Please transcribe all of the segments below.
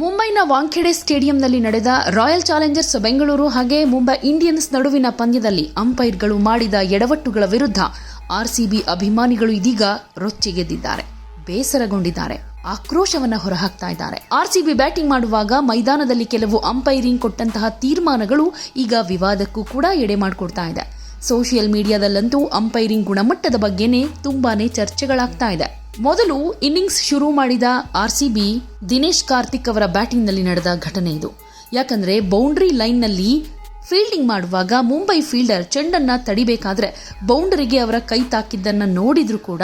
ಮುಂಬೈನ ವಾಂಖೆಡೆ ಸ್ಟೇಡಿಯಂನಲ್ಲಿ ನಡೆದ royal Challengers Bengaluru ಹಾಗೆ ಮುಂಬೈ ಇಂಡಿಯನ್ಸ್ ನಡುವಿನ ಪಂದ್ಯದಲ್ಲಿ ಅಂಪೈರ್ಗಳು ಮಾಡಿದ ಎಡವಟ್ಟುಗಳ ವಿರುದ್ಧ ಆರ್ಸಿಬಿ ಅಭಿಮಾನಿಗಳು ಇದೀಗ ರೊಚ್ಚಿಗೆದ್ದಿದ್ದಾರೆ, ಬೇಸರಗೊಂಡಿದ್ದಾರೆ, ಆಕ್ರೋಶವನ್ನ ಹೊರಹಾಕ್ತಾ ಇದ್ದಾರೆ. ಆರ್ಸಿಬಿ ಬ್ಯಾಟಿಂಗ್ ಮಾಡುವಾಗ ಮೈದಾನದಲ್ಲಿ ಕೆಲವು ಅಂಪೈರಿಂಗ್ ಕೊಟ್ಟಂತಹ ತೀರ್ಮಾನಗಳು ಈಗ ವಿವಾದಕ್ಕೂ ಕೂಡ ಎಡೆ ಮಾಡಿಕೊಡ್ತಾ ಇದೆ. ಸೋಷಿಯಲ್ ಮೀಡಿಯಾದಲ್ಲಂತೂ ಅಂಪೈರಿಂಗ್ ಗುಣಮಟ್ಟದ ಬಗ್ಗೆನೇ ತುಂಬಾನೇ ಚರ್ಚೆಗಳಾಗ್ತಾ ಇದೆ. ಮೊದಲು ಇನ್ನಿಂಗ್ಸ್ ಶುರು ಮಾಡಿದ ಆರ್ಸಿಬಿ ದಿನೇಶ್ ಕಾರ್ತಿಕ್ ಅವರ ಬ್ಯಾಟಿಂಗ್ನಲ್ಲಿ ನಡೆದ ಘಟನೆ ಇದು. ಯಾಕಂದ್ರೆ ಬೌಂಡ್ರಿ ಲೈನ್ನಲ್ಲಿ ಫೀಲ್ಡಿಂಗ್ ಮಾಡುವಾಗ ಮುಂಬೈ ಫೀಲ್ಡರ್ ಚೆಂಡನ್ನ ತಡಿಬೇಕಾದ್ರೆ ಬೌಂಡರಿಗೆ ಅವರ ಕೈ ತಾಕಿದ್ದನ್ನ ನೋಡಿದ್ರು ಕೂಡ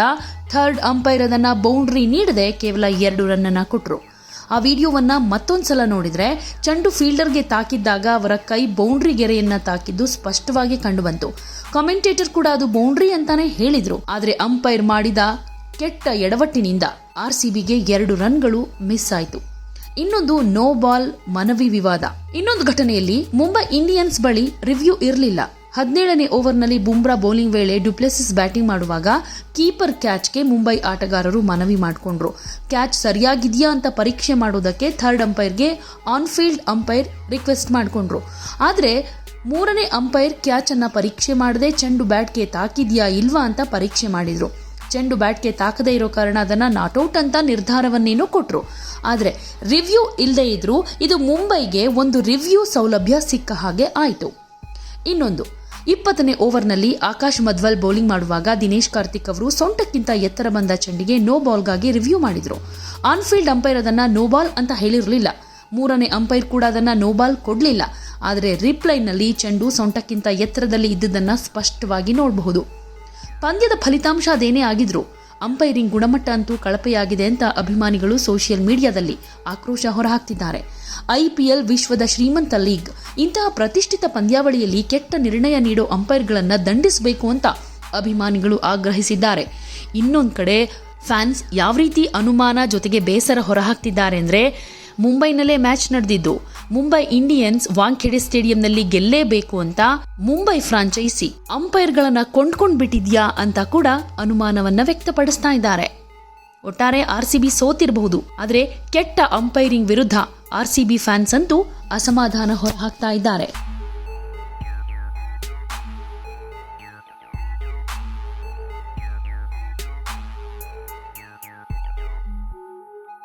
ಥರ್ಡ್ ಅಂಪೈರ್ ಅದನ್ನ ಬೌಂಡ್ರಿ ನೀಡದೆ ಕೇವಲ ಎರಡು ರನ್ನನ್ನು ಕೊಟ್ರು. ಆ ವಿಡಿಯೋವನ್ನ ಮತ್ತೊಂದ್ಸಲ ನೋಡಿದ್ರೆ ಚಂಡು ಫೀಲ್ಡರ್ಗೆ ತಾಕಿದ್ದಾಗ ಅವರ ಕೈ ಬೌಂಡ್ರಿ ಗೆರೆಯನ್ನ ತಾಕಿದ್ದು ಸ್ಪಷ್ಟವಾಗಿ ಕಂಡುಬಂತು. ಕಮೆಂಟೇಟರ್ ಕೂಡ ಅದು ಬೌಂಡ್ರಿ ಅಂತಾನೆ ಹೇಳಿದ್ರು. ಆದರೆ ಅಂಪೈರ್ ಮಾಡಿದ ಕೆಟ್ಟ ಎಡವಟ್ಟಿನಿಂದ ಆರ್ ಸಿ ಬಿಗೆ ಎರಡು ರನ್ಗಳು ಮಿಸ್ ಆಯಿತು. ಇನ್ನೊಂದು ನೋ ಬಾಲ್ ಮನವಿ ವಿವಾದ. ಇನ್ನೊಂದು ಘಟನೆಯಲ್ಲಿ ಮುಂಬೈ ಇಂಡಿಯನ್ಸ್ ಬಳಿ ರಿವ್ಯೂ ಇರಲಿಲ್ಲ. ಹದಿನೇಳನೇ ಓವರ್ನಲ್ಲಿ ಬುಮ್ರಾ ಬೌಲಿಂಗ್ ವೇಳೆ ಡುಪ್ಲೆಸಿಸ್ ಬ್ಯಾಟಿಂಗ್ ಮಾಡುವಾಗ ಕೀಪರ್ ಕ್ಯಾಚ್ಗೆ ಮುಂಬೈ ಆಟಗಾರರು ಮನವಿ ಮಾಡಿಕೊಂಡ್ರು. ಕ್ಯಾಚ್ ಸರಿಯಾಗಿದೆಯಾ ಅಂತ ಪರೀಕ್ಷೆ ಮಾಡೋದಕ್ಕೆ ಥರ್ಡ್ ಅಂಪೈರ್ಗೆ ಆನ್ ಫೀಲ್ಡ್ ಅಂಪೈರ್ ರಿಕ್ವೆಸ್ಟ್ ಮಾಡಿಕೊಂಡ್ರು. ಆದರೆ ಮೂರನೇ ಅಂಪೈರ್ ಕ್ಯಾಚ್ ಅನ್ನ ಪರೀಕ್ಷೆ ಮಾಡದೆ ಚೆಂಡು ಬ್ಯಾಟ್ಗೆ ತಾಕಿದೆಯಾ ಇಲ್ವಾ ಅಂತ ಪರೀಕ್ಷೆ ಮಾಡಿದರು. ಚೆಂಡು ಬ್ಯಾಟ್ಗೆ ತಾಕದೇ ಇರೋ ಕಾರಣ ಅದನ್ನು ನಾಟ್ಔಟ್ ಅಂತ ನಿರ್ಧಾರವನ್ನೇನೋ ಕೊಟ್ಟರು ಆದರೆ ರಿವ್ಯೂ ಇಲ್ಲದೇ ಇದ್ದರೂ ಇದು ಮುಂಬೈಗೆ ಒಂದು ರಿವ್ಯೂ ಸೌಲಭ್ಯ ಸಿಕ್ಕ ಹಾಗೆ ಆಯಿತು. ಇನ್ನೊಂದು. ಇಪ್ಪತ್ತನೇ ಓವರ್ನಲ್ಲಿ ಆಕಾಶ್ ಮಧ್ವಲ್ ಬೌಲಿಂಗ್ ಮಾಡುವಾಗ ದಿನೇಶ್ ಕಾರ್ತಿಕ್ ಅವರು ಸೊಂಟಕ್ಕಿಂತ ಎತ್ತರ ಬಂದ ಚೆಂಡಿಗೆ ನೋ ಬಾಲ್ಗಾಗಿ ರಿವ್ಯೂ ಮಾಡಿದರು. ಆನ್ಫೀಲ್ಡ್ ಅಂಪೈರ್ ಅದನ್ನು ನೋ ಬಾಲ್ ಅಂತ ಹೇಳಿರಲಿಲ್ಲ. ಮೂರನೇ ಅಂಪೈರ್ ಕೂಡ ಅದನ್ನು ನೋ ಬಾಲ್ ಕೊಡಲಿಲ್ಲ. ಆದರೆ ರಿಪ್ಲೈನಲ್ಲಿ ಚೆಂಡು ಸೊಂಟಕ್ಕಿಂತ ಎತ್ತರದಲ್ಲಿ ಇದ್ದುದನ್ನು ಸ್ಪಷ್ಟವಾಗಿ ನೋಡಬಹುದು. ಪಂದ್ಯದ ಫಲಿತಾಂಶ ಅದೇನೇ ಆಗಿದ್ರು? ಅಂಪೈರಿಂಗ್ ಗುಣಮಟ್ಟ ಅಂತೂ ಕಳಪೆಯಾಗಿದೆ ಅಂತ ಅಭಿಮಾನಿಗಳು ಸೋಷಿಯಲ್ ಮೀಡಿಯಾದಲ್ಲಿ ಆಕ್ರೋಶ ಹೊರಹಾಕ್ತಿದ್ದಾರೆ. ಐಪಿಎಲ್ ವಿಶ್ವದ ಶ್ರೀಮಂತ ಲೀಗ್. ಇಂತಹ ಪ್ರತಿಷ್ಠಿತ ಪಂದ್ಯಾವಳಿಯಲ್ಲಿ ಕೆಟ್ಟ ನಿರ್ಣಯ ನೀಡೋ ಅಂಪೈರ್ಗಳನ್ನು ದಂಡಿಸಬೇಕು ಅಂತ ಅಭಿಮಾನಿಗಳು ಆಗ್ರಹಿಸಿದ್ದಾರೆ. ಇನ್ನೊಂದು ಕಡೆ ಫ್ಯಾನ್ಸ್ ಯಾವ ರೀತಿ ಅನುಮಾನ ಜೊತೆಗೆ ಬೇಸರ ಹೊರಹಾಕ್ತಿದ್ದಾರೆ ಅಂದರೆ ಮುಂಬೈನಲ್ಲೇ ಮ್ಯಾಚ್ ನಡೆದಿದ್ದು, ಮುಂಬೈ ಇಂಡಿಯನ್ಸ್ ವಾಂಖೇಡೆ ಸ್ಟೇಡಿಯಂನಲ್ಲಿ ಗೆಲ್ಲೇಬೇಕು ಅಂತ ಮುಂಬೈ ಫ್ರಾಂಚೈಸಿ ಅಂಪೈರ್ಗಳನ್ನು ಕೊಂಡ್ಕೊಂಡ್ಬಿಟ್ಟಿದ್ಯಾ ಅಂತ ಕೂಡ ಅನುಮಾನವನ್ನ ವ್ಯಕ್ತಪಡಿಸ್ತಾ ಇದ್ದಾರೆ. ಒಟ್ಟಾರೆ ಆರ್ ಸಿ ಬಿ ಸೋತಿರಬಹುದು. ಆದರೆ ಕೆಟ್ಟ ಅಂಪೈರಿಂಗ್ ವಿರುದ್ಧ ಆರ್ ಸಿ ಬಿ ಫ್ಯಾನ್ಸ್ ಅಂತೂ ಅಸಮಾಧಾನ ಹೊರಹಾಕ್ತಾ ಇದ್ದಾರೆ.